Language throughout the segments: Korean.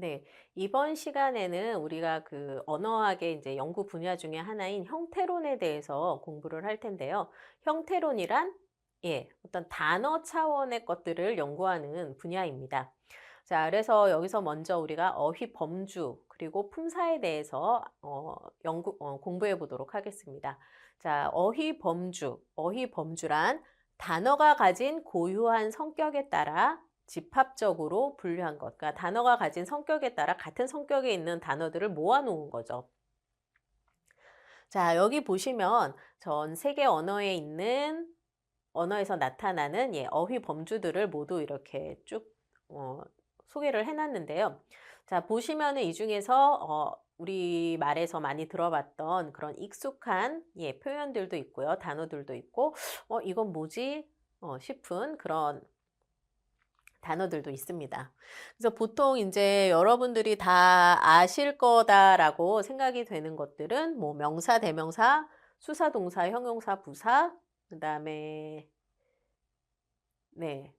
네. 이번 시간에는 우리가 그 언어학의 이제 연구 분야 중에 하나인 형태론에 대해서 공부를 할 텐데요. 형태론이란 예, 어떤 단어 차원의 것들을 연구하는 분야입니다. 자, 그래서 여기서 먼저 우리가 어휘 범주 그리고 품사에 대해서 어, 연구 어, 공부해 보도록 하겠습니다. 자, 어휘 범주, 어휘 범주란 단어가 가진 고유한 성격에 따라 집합적으로 분류한 것. 그러니까 단어가 가진 성격에 따라 같은 성격에 있는 단어들을 모아놓은 거죠. 자, 여기 보시면 전 세계 언어에 있는 언어에서 나타나는 예, 어휘 범주들을 모두 이렇게 쭉 어, 소개를 해놨는데요. 자, 보시면은 이 중에서 어, 우리 말에서 많이 들어봤던 그런 익숙한 예, 표현들도 있고요. 단어들도 있고, 어, 이건 뭐지? 어, 싶은 그런 단어들도 있습니다. 그래서 보통 이제 여러분들이 다 아실 거다라고 생각이 되는 것들은 뭐 명사, 대명사, 수사, 동사, 형용사, 부사, 그 다음에 네,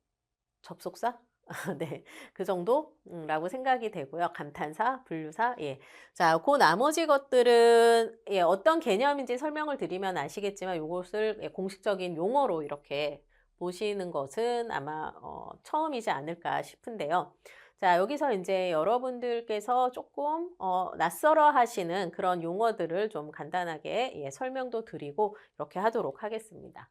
접속사? 네, 그 정도라고 생각이 되고요. 감탄사, 분류사, 예. 자, 그 나머지 것들은 예, 어떤 개념인지 설명을 드리면 아시겠지만 이것을 예, 공식적인 용어로 이렇게 보시는 것은 아마 어, 처음이지 않을까 싶은데요. 자, 여기서 이제 여러분들께서 조금 어, 낯설어 하시는 그런 용어들을 좀 간단하게 예, 설명도 드리고 이렇게 하도록 하겠습니다.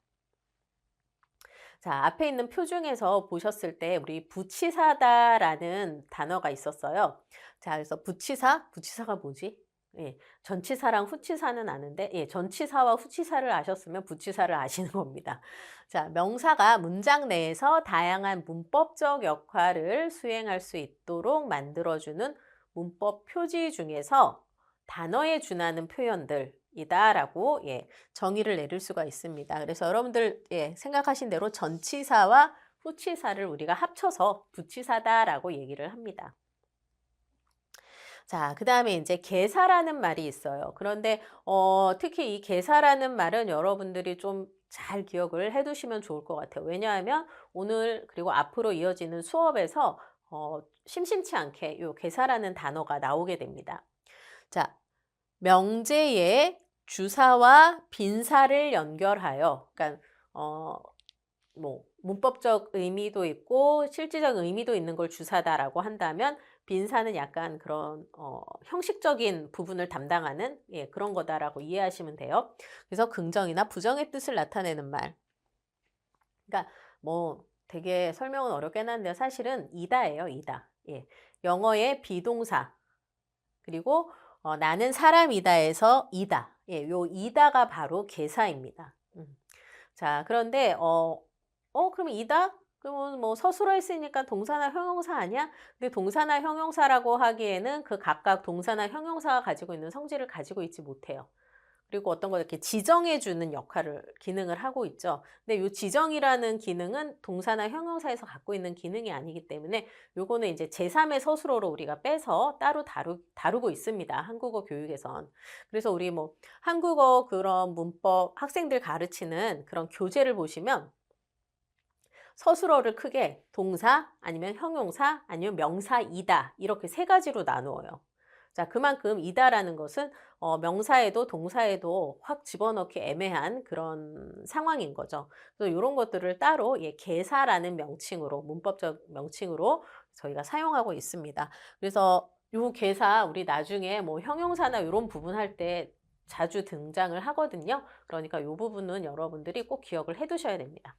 자, 앞에 있는 표 중에서 보셨을 때 우리 부치사다라는 단어가 있었어요. 자, 그래서 부치사, 부치사가 뭐지? 예, 전치사랑 후치사는 아는데, 예, 전치사와 후치사를 아셨으면 부치사를 아시는 겁니다. 자, 명사가 문장 내에서 다양한 문법적 역할을 수행할 수 있도록 만들어주는 문법 표지 중에서 단어에 준하는 표현들, 이다라고 예, 정의를 내릴 수가 있습니다. 그래서 여러분들 예, 생각하신 대로 전치사와 후치사를 우리가 합쳐서 부치사다라고 얘기를 합니다. 자, 그 다음에 이제 개사라는 말이 있어요. 그런데 어, 특히 이 개사라는 말은 여러분들이 좀 잘 기억을 해 두시면 좋을 것 같아요. 왜냐하면 오늘 그리고 앞으로 이어지는 수업에서 어, 심심치 않게 이 개사라는 단어가 나오게 됩니다. 자, 명제에 주사와 빈사를 연결하여, 그러니까 어, 뭐 문법적 의미도 있고 실질적 의미도 있는 걸 주사다라고 한다면 빈사는 약간 그런 어, 형식적인 부분을 담당하는 예, 그런 거다라고 이해하시면 돼요. 그래서 긍정이나 부정의 뜻을 나타내는 말. 그러니까 뭐 되게 설명은 어렵게 해놨는데 사실은 이다예요, 이다. 예. 영어의 비동사 그리고 어, 나는 사람이다에서 이다. 예, 요 이다가 바로 개사입니다. 음. 자, 그런데 어, 어, 그럼 이다? 그러면 뭐 서술어 했으니까 동사나 형용사 아니야? 근데 동사나 형용사라고 하기에는 그 각각 동사나 형용사가 가지고 있는 성질을 가지고 있지 못해요. 그리고 어떤 걸 이렇게 지정해 주는 역할을 기능을 하고 있죠. 근데 이 지정이라는 기능은 동사나 형용사에서 갖고 있는 기능이 아니기 때문에 요거는 이제 제3의 서술어로 우리가 빼서 따로 다루, 다루고 있습니다. 한국어 교육에선. 그래서 우리 뭐 한국어 그런 문법 학생들 가르치는 그런 교재를 보시면 서술어를 크게 동사 아니면 형용사 아니면 명사이다 이렇게 세 가지로 나누어요. 자, 그만큼 이다라는 것은 어, 명사에도 동사에도 확 집어넣기 애매한 그런 상황인 거죠. 그래서 이런 것들을 따로 예, 개사라는 명칭으로 문법적 명칭으로 저희가 사용하고 있습니다. 그래서 요 개사 우리 나중에 뭐 형용사나 이런 부분 할때 자주 등장을 하거든요. 그러니까 이 부분은 여러분들이 꼭 기억을 해 두셔야 됩니다.